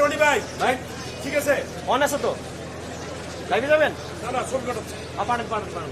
রনি ভাই ভাই ঠিক আছে অন আছে তো লাইভে যাবেন না না ছবি কাটাচ্ছে আ, পারেন পারেন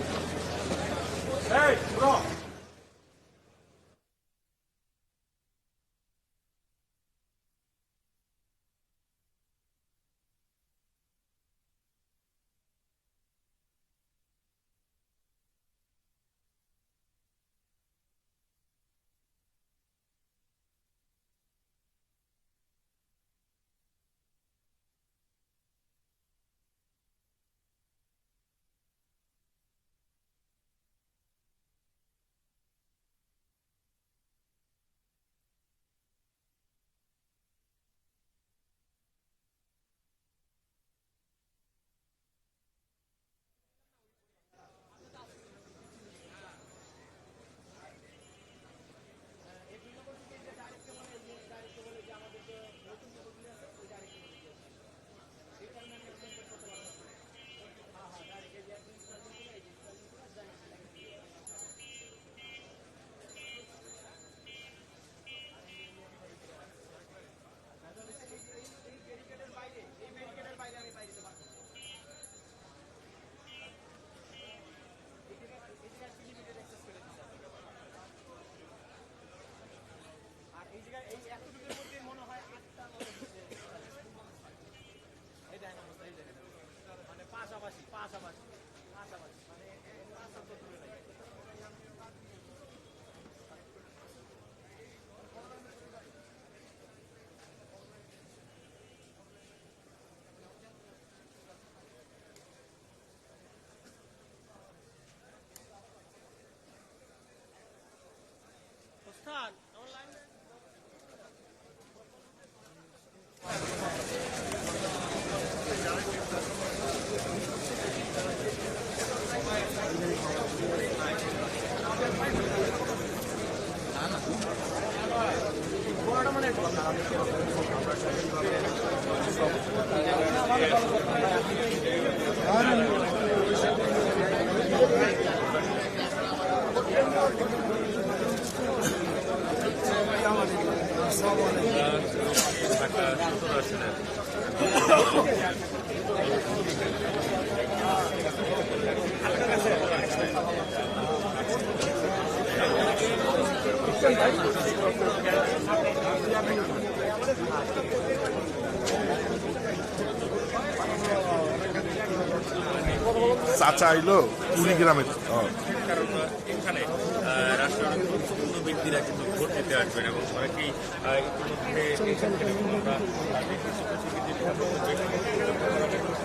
চাচা আইলো কুড়িগ্রামে। কারণ এখানে ব্যক্তিরা কিন্তু ভোট দিতে আসবেন এবং অনেকেই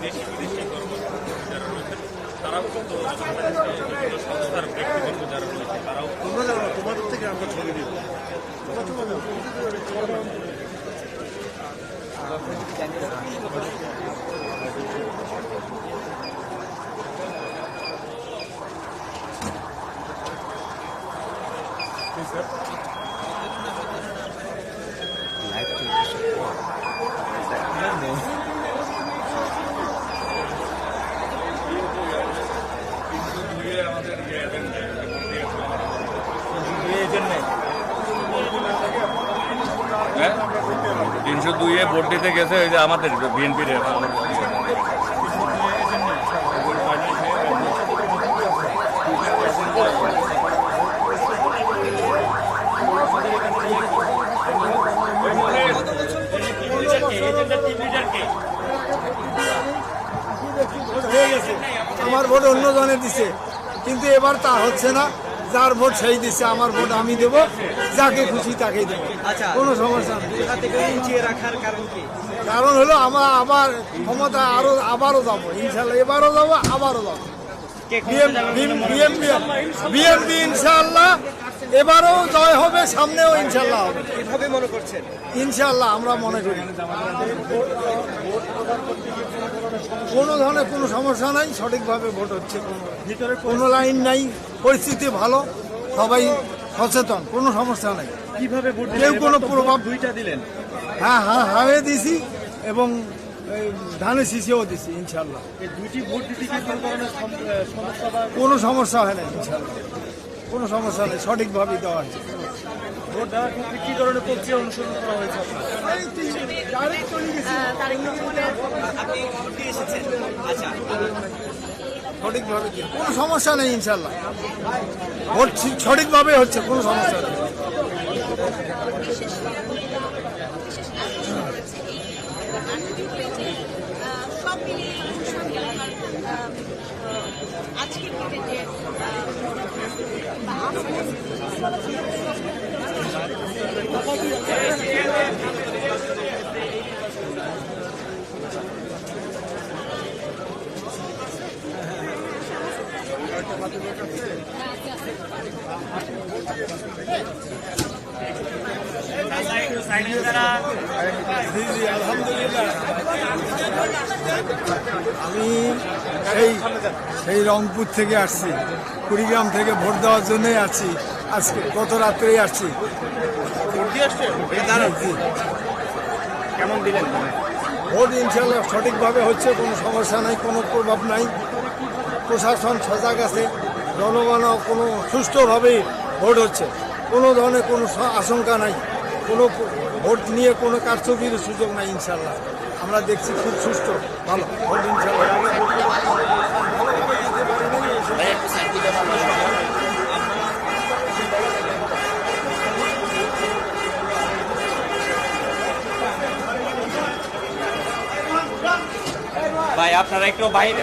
দেশি বিদেশি কর্মকর্তা যারা রয়েছেন তারাও কিন্তু সংস্থার ব্যক্তিবর্গ যারা রয়েছে তারাও তোমরা জানো না, তোমাদের থেকে আমরা ছবি নিব আমাদের যে এজেন্ডা তিনশো দুইয়ে ভোট দিতে গেছে ওই যে আমাদের বিএনপির আমার ভোট অন্য জনে দিছে। কিন্তু এবার তা হচ্ছে না। যার ভোট সেই দিচ্ছে আমার ভোট আমি দেব। যাকে খুশি তাকে দেবো। আচ্ছা। কোনো সমস্যা নেই। কারণ হলো আমার আবার ক্ষমতা আরও আবারও যাব। ইনশাল্লাহ এবারও যাব আবারও যাব। ইনশাল্লাহ এবারও জয় হবে সামনেও ইনশাল্লাহ হবে। কীভাবে মনে করছেন? ইনশাল্লাহ আমরা মনে করি। কোনো ধরনের কোনো সমস্যা নাই সঠিকভাবে ভোট হচ্ছে কোনো ভিতরে কোনো লাইন নাই পরিস্থিতি ভালো সবাই সচেতন কোনো সমস্যা নাই। কীভাবে ভোট কেউ কোনো প্রভাব দুইটা দিলেন। হ্যাঁ হ্যাঁ হাওয়ে দিছি এবং ধানের শীষেও দিছি ইনশাল্লাহ দুইটি ভোট দিতে কোনো সমস্যা হয় না ইনশাল্লাহ কোনো সমস্যা নেই সঠিকভাবেই দেওয়া হয়েছে ভোট দেওয়ার ক্ষেত্রে কি ধরনের প্রক্রিয়া অনুসরণ করা হয়েছে? সঠিকভাবে কোনো সমস্যা নেই ইনশাল্লাহ ভোট সঠিকভাবে হচ্ছে কোনো সমস্যা নেই। আহ, বা আমি সেই সেই রংপুর থেকে আসছি। কুড়িগ্রাম থেকে ভোট দেওয়ার জন্যই আসছি। আজকে গত রাত্রেই আসছি। কেমন দিলেন? ভোট ইনশাল্লাহ সঠিকভাবে হচ্ছে কোনো সমস্যা নাই কোনো প্রভাব নাই। প্রশাসন সজাগ আছে জনগণও কোনো সুষ্ঠুভাবেই ভোট হচ্ছে। কোনো ধরনের কোনো আশঙ্কা নাই। কোনো ভোট নিয়ে কোনো কারচুপির সুযোগ নাই ইনশাল্লাহ আমরা দেখছি খুব সুস্থ ভালো, ভোট ভাই, আপনারা একটু বাইরে।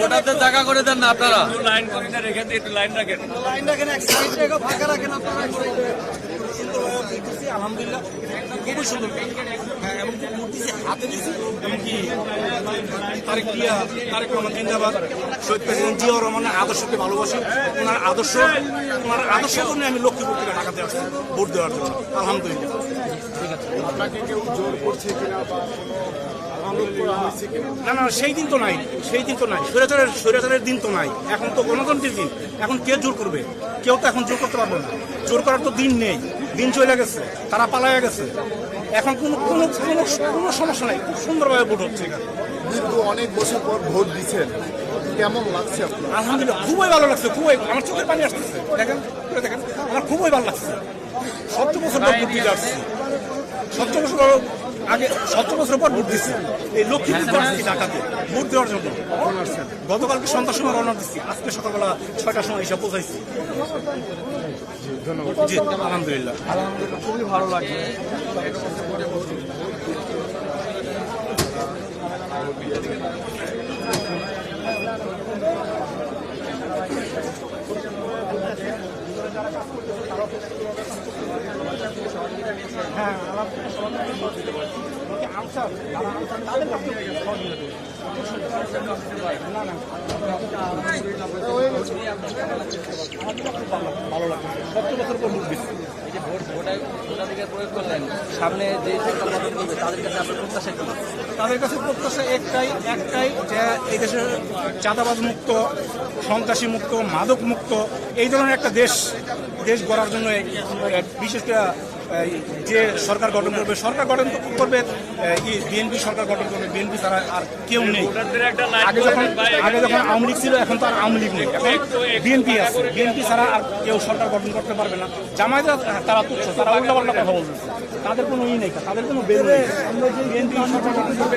ভোটারদের জায়গা করে দেন না আপনারা লাইন রেখে দিয়ে একটু লাইন রাখেন আলহামদুলিল্লাহ। খুবই সুন্দর হ্যাঁ এবং যে হাতে এমনকি তারেক জিয়া তারেক রহমান জিন্দাবাদ শহীদ প্রেসিডেন্ট জিয়াউর রহমানের আদর্শকে ভালোবাসি। ওনার আদর্শ ওনার আদর্শ জন্য আমি লক্ষ্মীপুর থেকে ঢাকাতে আসছি ভোট দেওয়ার জন্য। আলহামদুলিল্লাহ। না না সেই দিন তো নাই সেই দিন তো নাই। স্বৈরাচারের স্বৈরাচারের দিন তো নাই। এখন তো গণতন্ত্রের দিন। এখন কে জোর করবে? কেউ তো এখন জোর করতে পারবে না। জোর করার তো দিন নেই। দিন চলে গেছে তারা পালায়া গেছে। এখন কোনো কোনো কোনো কোনো সমস্যা নাই খুব সুন্দরভাবে ভোট হচ্ছে কিন্তু অনেক বছর পর ভোট দিচ্ছেন। কেমন লাগছে আলহামদুলিল্লাহ খুবই ভালো লাগছে খুবই আমার চোখের পানি আসতেছে। দেখেন দেখেন আমার খুবই ভালো লাগছে। সত্য বছর ভোট দিতে আসছি। সত্য বছর আগে সত্তর বছর পর ভোট দিচ্ছি। এই লক্ষ্মীপুর আসছি ঢাকাতে। ভোট দেওয়ার জন্য। গতকালকে সন্ধ্যার সময় রওনা দিচ্ছি। আজকে সকালবেলা ছয়টার সময় এসে পৌঁছাইছি। জি আলহামদুলিল্লাহ খুবই ভালো লাগছে। হ্যাঁ ভালো লাগছে করলেন সামনে যে তাদের কাছে প্রত্যাশা তাদের কাছে প্রত্যাশা একটাই একটাই যে এই দেশে চাঁদাবাজ মুক্ত, সন্ত্রাসী মুক্ত, মাদক মুক্ত, এই ধরনের একটা দেশ দেশ গড়ার জন্য বিশেষ করে যে সরকার গঠন করবে, সরকার গঠন করবে বিএনপি সরকার গঠন করবে, বিএনপি ছাড়া আর কেউ নেই। আগে যখন আগে যখন আওয়ামী লীগ ছিল, এখন তো আর আওয়ামী লীগ নেই। এখন বিএনপি আছে। বিএনপি ছাড়া আর কেউ সরকার গঠন করতে পারবে না। জামায়াত তারা তুচ্ছ, তারা উল্টাপাল্টা কথা বলতেছে তাদের কোনো ই নেই, তাদের কোনো বের নেই। বিএনপি সরকার গঠন করবে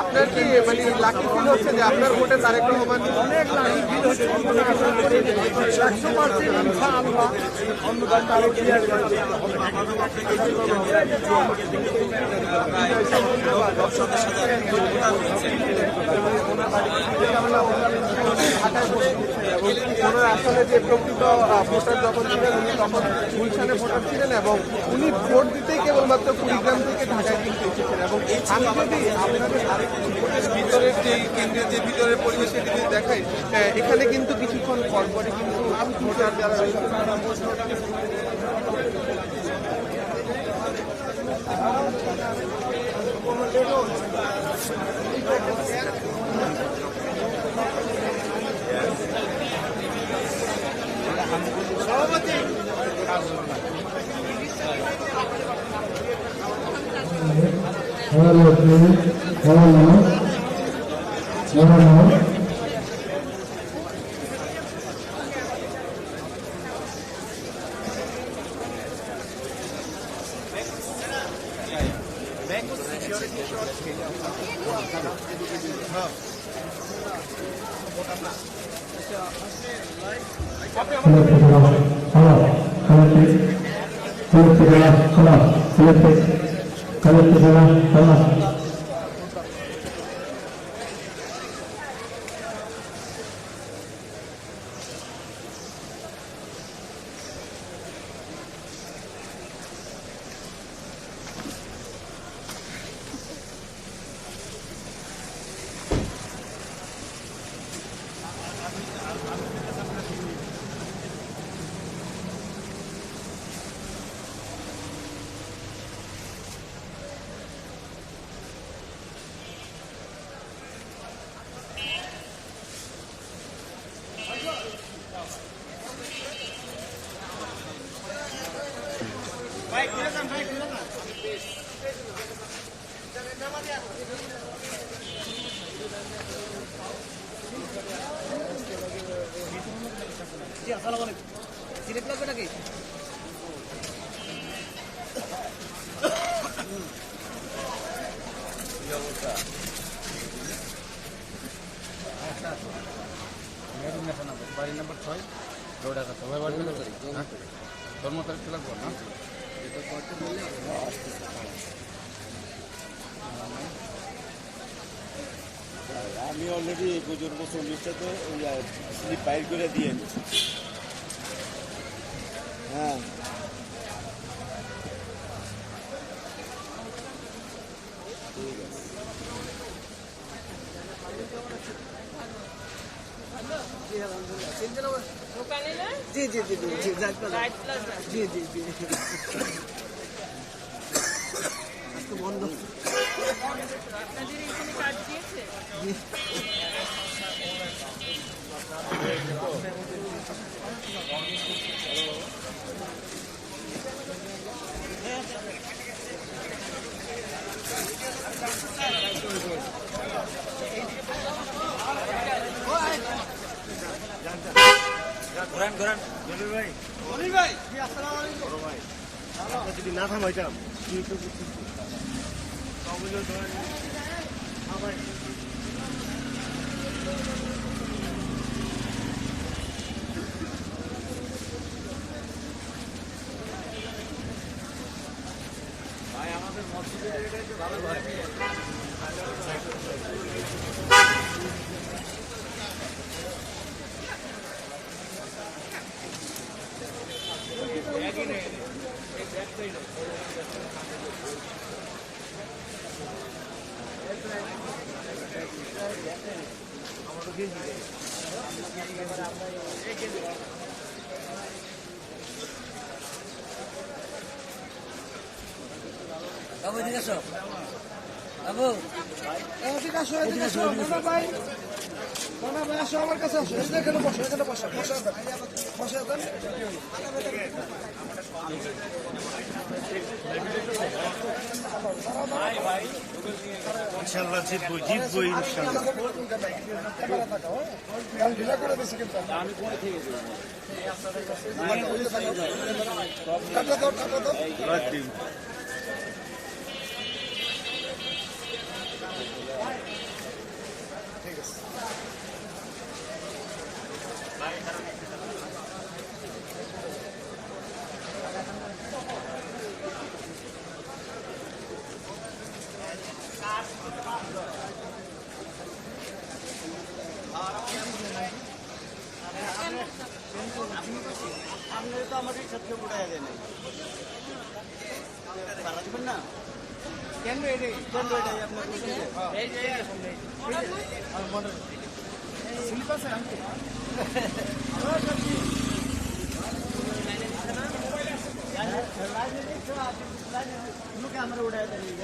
আপনার কি মানে লাকি ফিল হচ্ছে যে আপনার ভোটে তারেক রহমান? অনেক লাখি ভিড় হচ্ছে। কোনো আশা করি একশো পার্সেন্ট ইনশাআল্লাহ ওনার আসলে যে প্রকৃত ভোটার যখন ছিলেন, উনি তখন গুলশানে ভোটার ছিলেন এবং উনি ভোট দিতেই কেবলমাত্র কুড়িগ্রাম থেকে ঢাকায় কিন্তু এসেছেন এবং আমি যদি আপনাদের ভিতরের যে কেন্দ্রের যে ভিতরের পরিবেশ সেটি যদি দেখাই এখানে কিন্তু কিছুক্ষণ পর পরে কিন্তু ভোটার যারা ఎవరు ఎవరు ఎవరు Thank you. கலத்தை கலத்துகளா கலா கலத்தை கலத்துகளா கலா সিলেট লাগবে নাকি? বাড়ি নাম্বার ছয় দৌড়াঘাট সবাই বাড়ি ধর্ম তারিখ লাগবো না এটা করতে বললে আমি অলরেডি পুজোর বছর লিস্টটা তো স্লিপ বাইর করে দিয়ে এনেছি। হ্যাঁ। জি জি জি জি জি জি জি জি আজকে বন্ধ ঘোরান ঘোরান জলিল ভাই জলিল ভাই আসসালামু আলাইকুম বড় ভাই আমরা যদি না থামাইতাম তুই তো কিছু আমার বাবু এদিকে আসো। বাবু। এদিকে আসো এদিকে আসো ভাই। নানা ভাই আসো আমার কাছে আসো। এখানে বসো এখানে বসো বসো বসো ইনশাল্লাহ জিতবো জিতবো ইনশাল্লাহ আমি ಕ್ಯಾಮ್ರಾ ಉಡಾಯ್ತು ಈಗ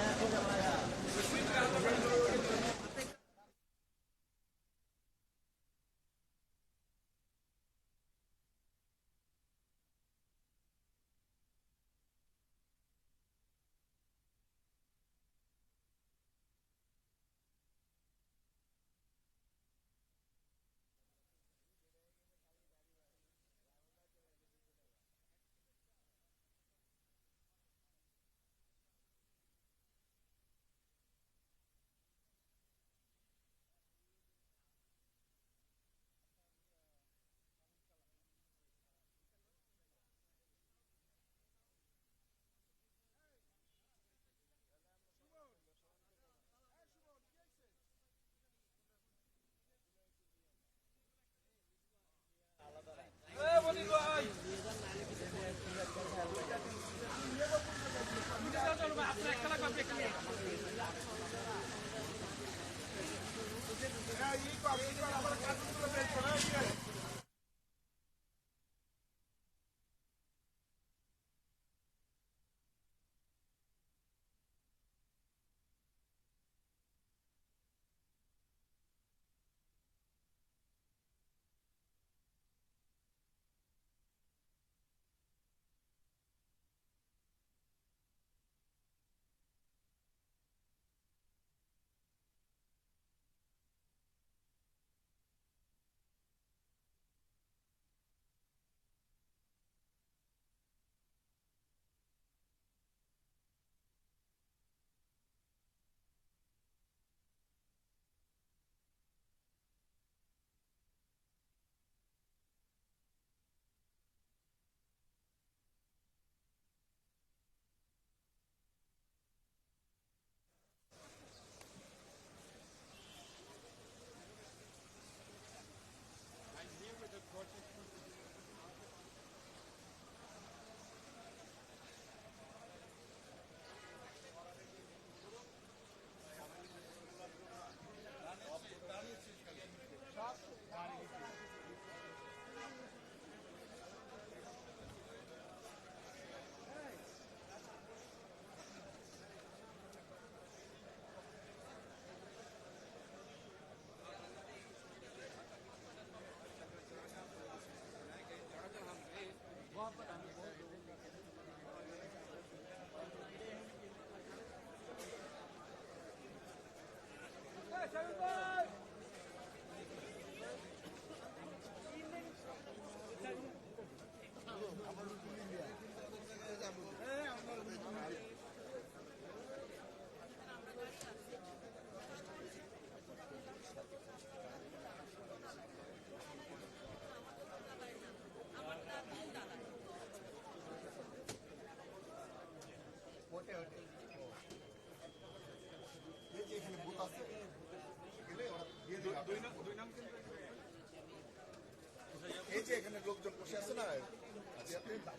বসে আছে না?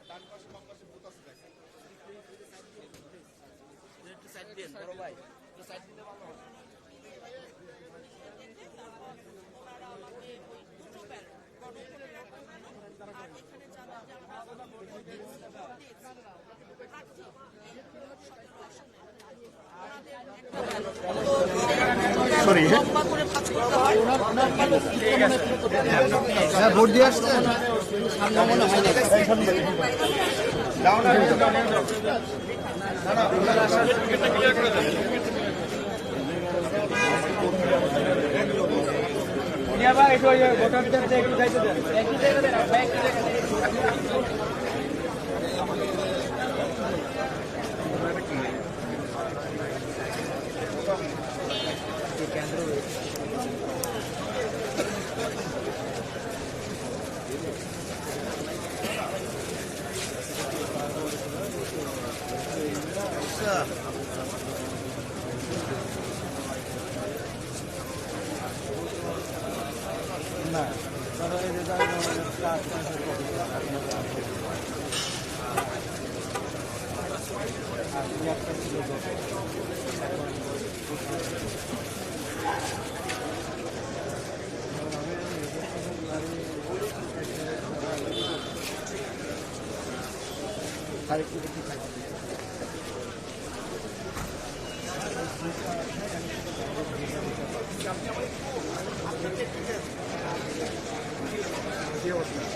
ডান পাশে বাম পাশে বুথ আছে দেখেন। একটু সাইড দিন বড় ভাই। একটু সাইড দিলে ভালো হয়। ওনারা আমাকে ওই দুটো ব্যালট গণপুরের একটু আর দেন একটু ব্যালট লম্বা করে